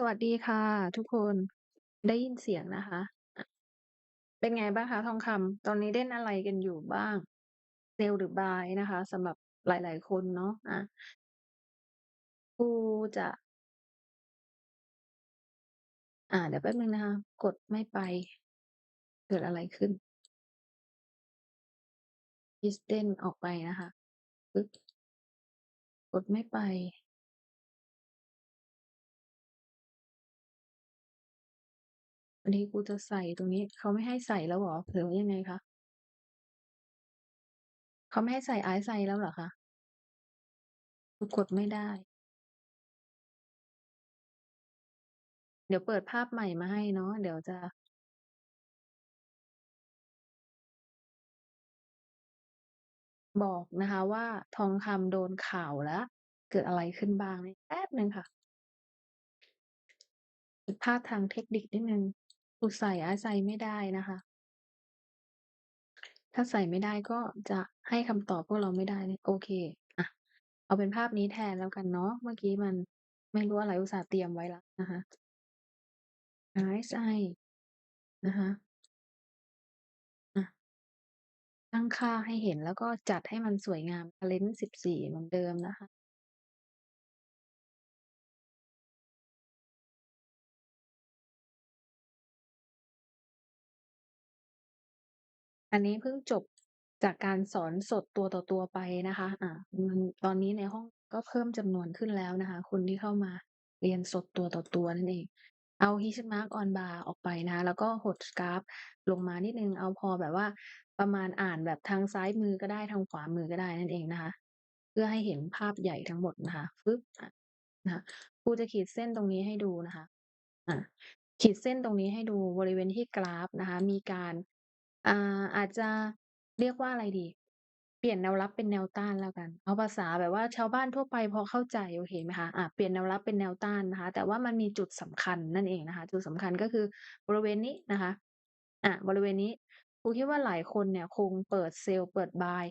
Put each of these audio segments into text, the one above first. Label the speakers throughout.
Speaker 1: สวัสดีค่ะ ทุกคน ได้ยินเสียงนะคะ เป็นไงบ้างคะทองคำตอนนี้เล่นอะไรกันอยู่บ้าง Sell หรือ Buy นะคะสำหรับหลาย ๆ คนเนาะอาครูจะ อ่า เดี๋ยวแป๊บหนึ่งนะคะ กดไม่ไป เกิดอะไรขึ้น? Hidden ออกไปนะคะปึ๊บกดไม่ไป อันนี้ครูจะใส่ตรงนี้ เขาไม่ให้ใส่แล้วเหรอ หรือว่ายังไงคะ?เขาไม่ให้ใส่ iSight แล้วเหรอคะ?ครูกดไม่ได้ เดี๋ยวเปิดภาพใหม่มาให้เนาะ เดี๋ยวจะ บอกนะคะว่า ทองคำโดนข่าวแล้ว เกิดอะไรขึ้นบ้างนี่แป๊บหนึ่งค่ะ ผิดพลาดทางเทคนิคนิดหนึ่ง ครูใส่ iSight ไม่ได้นะคะ ถ้าใส่ไม่ได้ก็จะให้คำตอบพวกเราไม่ได้ โอเค อะ เอาเป็นภาพนี้แทนแล้วกันเนาะ เมื่อกี้มันไม่รู้อะไรอุตส่าห์เตรียมไว้แล้วนะคะ iSight นะคะ อะ ตั้งค่าให้เห็น แล้วก็จัดให้มันสวยงาม Balance 14 เหมือนเดิมนะคะ อันนี้เพิ่งจบจากการสอนสดตัวต่อตัวไปนะคะ อ่า มัน ตอนนี้ในห้องก็เพิ่มจำนวนขึ้นแล้วนะคะ คนที่เข้ามาเรียนสดตัวต่อตัวนั่นเอง เอา Heat Mark on Bar ออกไปนะคะ แล้วก็หดกราฟลงมานิดนึง เอาพอแบบว่าประมาณอ่านแบบทางซ้ายมือก็ได้ ทางขวามือก็ได้นั่นเองนะคะ เพื่อให้เห็นภาพใหญ่ทั้งหมดนะคะฟึ๊บนะคะครูจะขีดเส้นตรงนี้ให้ดูนะคะ อ่าขีดเส้นตรงนี้ให้ดูบริเวณที่กราฟนะคะ มีการ อ่า อาจจะ เรียกว่าอะไรดี เปลี่ยนแนวรับเป็นแนวต้านแล้วกัน เอาภาษาแบบว่าชาวบ้านทั่วไปพอเข้าใจ โอเคไหมคะ อ่า เปลี่ยนแนวรับเป็นแนวต้านนะคะ แต่ว่ามันมีจุดสำคัญนั่นเองนะคะ จุดสำคัญ ก็คือบริเวณนี้นะคะอะบริเวณนี้ครูคิดว่าหลายคนเนี่ยคงเปิดเซลล์ เปิด Buy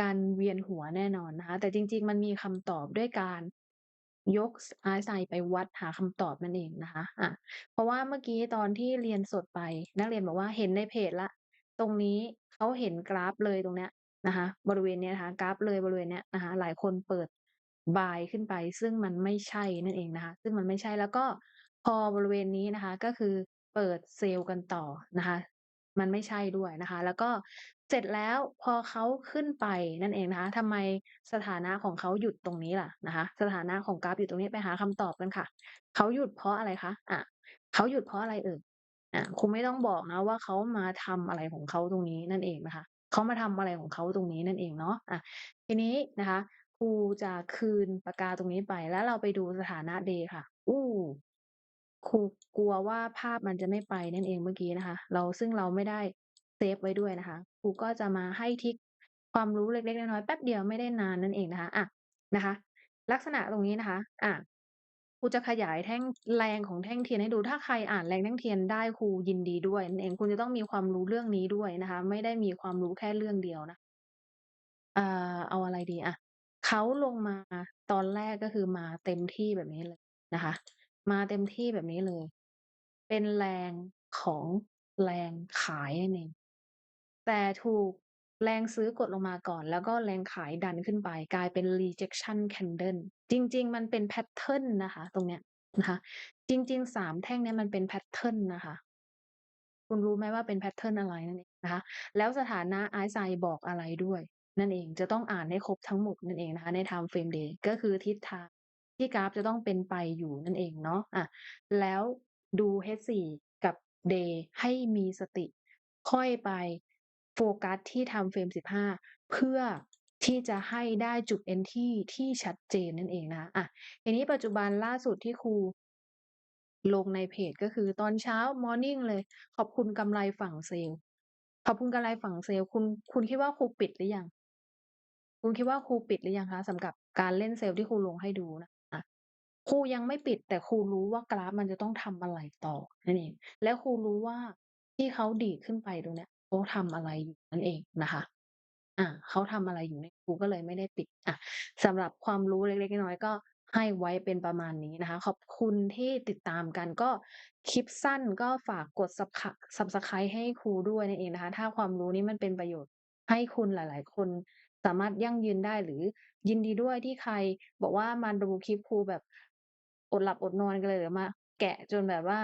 Speaker 1: กันเวียนหัวแน่นอนนะคะ แต่จริง ๆ มันมีคำตอบด้วยการ ยกส iSight ไปวัดหาคำตอบนั่นเองนะคะอะเพราะว่าเมื่อกี้ตอนที่เรียนสดไป นักเรียนบอกว่า เห็นในเพจแล้ว ตรงนี้เขาเห็นกราฟเลยตรงเนี้ยนะคะ บริเวณเนี้ยนะคะ กราฟเลยบริเวณเนี้ยนะคะ หลายคนเปิด Buy ขึ้นไป ซึ่งมันไม่ใช่นั่นเองนะคะ ซึ่งมันไม่ใช่แล้วก็พอบริเวณนี้นะคะ ก็คือเปิดเซลล์กันต่อนะคะ มันไม่ใช่ด้วยนะคะ แล้วก็เสร็จแล้วพอเขาขึ้นไปนั่นเองนะคะทำไมสถานะของเขาหยุดตรงนี้ล่ะนะคะ สถานะของกราฟอยู่ตรงนี้ไปหาคำตอบกันค่ะเขาหยุดเพราะอะไรคะ?อะเขาหยุดเพราะอะไรเอ่ย? อะครูไม่ต้องบอกนะว่าเขามาทำอะไรของเขาตรงนี้นั่นเองนะคะ เขามาทำอะไรของเขาตรงนี้นั่นเองเนาะอะทีนี้นะคะครูจะคืนปากกาตรงนี้ไปแล้วเราไปดูสถานะ Day ค่ะโอ้!ครูกลัวว่าภาพมันจะไม่ไปนั่นเองเมื่อกี้นะคะ เราซึ่งเราไม่ได้เซฟไว้ด้วยนะคะครูก็จะมาให้ทิกความรู้เล็กๆน้อยๆแป๊บเดียวไม่ได้นานนั่นเองนะคะอะนะคะ ลักษณะตรงนี้นะคะ อะ ครูจะขยายแท่ง แรงของแท่งเทียนให้ดู ถ้าใครอ่านแรงแท่งเทียนได้ครูยินดีด้วยนั่นเอง คุณจะต้องมีความรู้เรื่องนี้ด้วยนะคะ ไม่ได้มีความรู้แค่เรื่องเดียวนะอ่าเอาอะไรดีอะ เขาลงมาตอนแรกก็คือมาเต็มที่แบบนี้เลยนะคะ มาเต็มที่แบบนี้เลย เป็นแรงของแรงขายนั่นเอง แต่ถูก แรงซื้อกดลงมาก่อน แล้วก็แรงขายดันขึ้นไป กลายเป็น Rejection Candle จริง ๆ มันเป็นแพตเทิร์นนะคะ ตรงเนี้ยนะคะ จริงๆ3แท่งเนี้ยมันเป็นแพตเทิร์นนะคะ คุณรู้ไหมว่าเป็นแพตเทิร์นอะไรนั่นเองนะคะ แล้วสถานะ iSight บอกอะไรด้วย นั่นเองจะต้องอ่านให้ครบทั้งหมดนั่นเองนะคะ ใน Time Frame Day ก็คือทิศทางที่กราฟจะต้องเป็นไปอยู่นั่นเองเนาะอะแล้วดู H4 กับ Day ให้มีสติ ค่อยไป โฟกัสที่ Time Frame 15 เพื่อที่จะให้ได้จุด Entry ที่ชัดเจนนั่นเองนะคะอะทีนี้ปัจจุบันล่าสุดที่ครูลงในเพจก็คือตอนเช้ามอร์นิงเลย ขอบคุณกำไรฝั่งเซลล์ขอบคุณกำไรฝั่งเซลล์คุณคุณคิดว่าครูปิดหรือยัง?คุณคิดว่าครูปิดหรือยังคะสำหรับการเล่นเซลล์ที่ครูลงให้ดูนะอะครูยังไม่ปิดแต่ครูรู้ว่ากราฟมันจะต้องทำอะไรต่อนั่นเองและครูรู้ว่าที่เขาดีขึ้นไปตรงเนี้ย เขาทำอะไรอยู่นั่นเองนะคะ อ่าเขาทำอะไรอยู่เนี่ยครูก็เลยไม่ได้ปิด อะสำหรับความรู้เล็กๆน้อยๆก็ให้ไว้เป็นประมาณนี้นะคะ ขอบคุณที่ติดตามกันก็คลิปสั้นก็ฝากกดซับขะ Subscribe ให้ครูด้วยนั่นเองนะคะ ถ้าความรู้นี้มันเป็นประโยชน์ให้คุณหลาย ๆ คนสามารถยั่งยืนได้หรือยินดีด้วยที่ใคร บอกว่ามาดูคลิปครูแบบอดหลับอดนอนกันเลยหรือมาแกะจนแบบว่า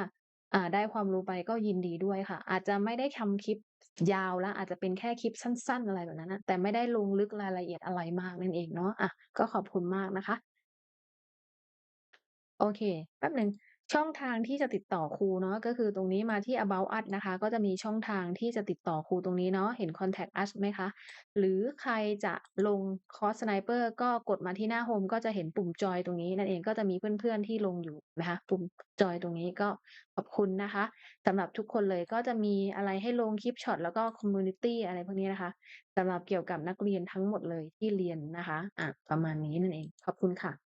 Speaker 1: อ่า ได้ความรู้ไปก็ยินดีด้วยค่ะ อาจจะไม่ได้ทำคลิปยาวแล้ว อาจจะเป็นแค่คลิปสั้น ๆ อะไรแบบนั้นนะแต่ไม่ได้ลงลึกรายละเอียดอะไรมากนั่นเองเนาะอะก็ขอบคุณมากนะคะ โอเค แป๊บหนึ่ง ช่องทางที่จะติดต่อครูเนาะก็คือตรงนี้มาที่ About Us นะคะ ก็จะมีช่องทางที่จะติดต่อครูตรงนี้เนาะเห็น Contact Us ไหมคะ?หรือใครจะลงคอร์ส Sniper ก็กดมาที่หน้าโฮมก็จะเห็นปุ่มจอยตรงนี้นั่นเองก็จะมีเพื่อนๆที่ลงอยู่นะคะ ปุ่มจอยตรงนี้ก็ขอบคุณนะคะสำหรับทุกคนเลยก็จะมีอะไรให้ลงคลิปช็อตแล้วก็คอมมิวนิตีอะไรพวกนี้นะคะสำหรับเกี่ยวกับนักเรียนทั้งหมดเลยที่เรียนนะคะอะประมาณนี้นั่นเองขอบคุณค่ะ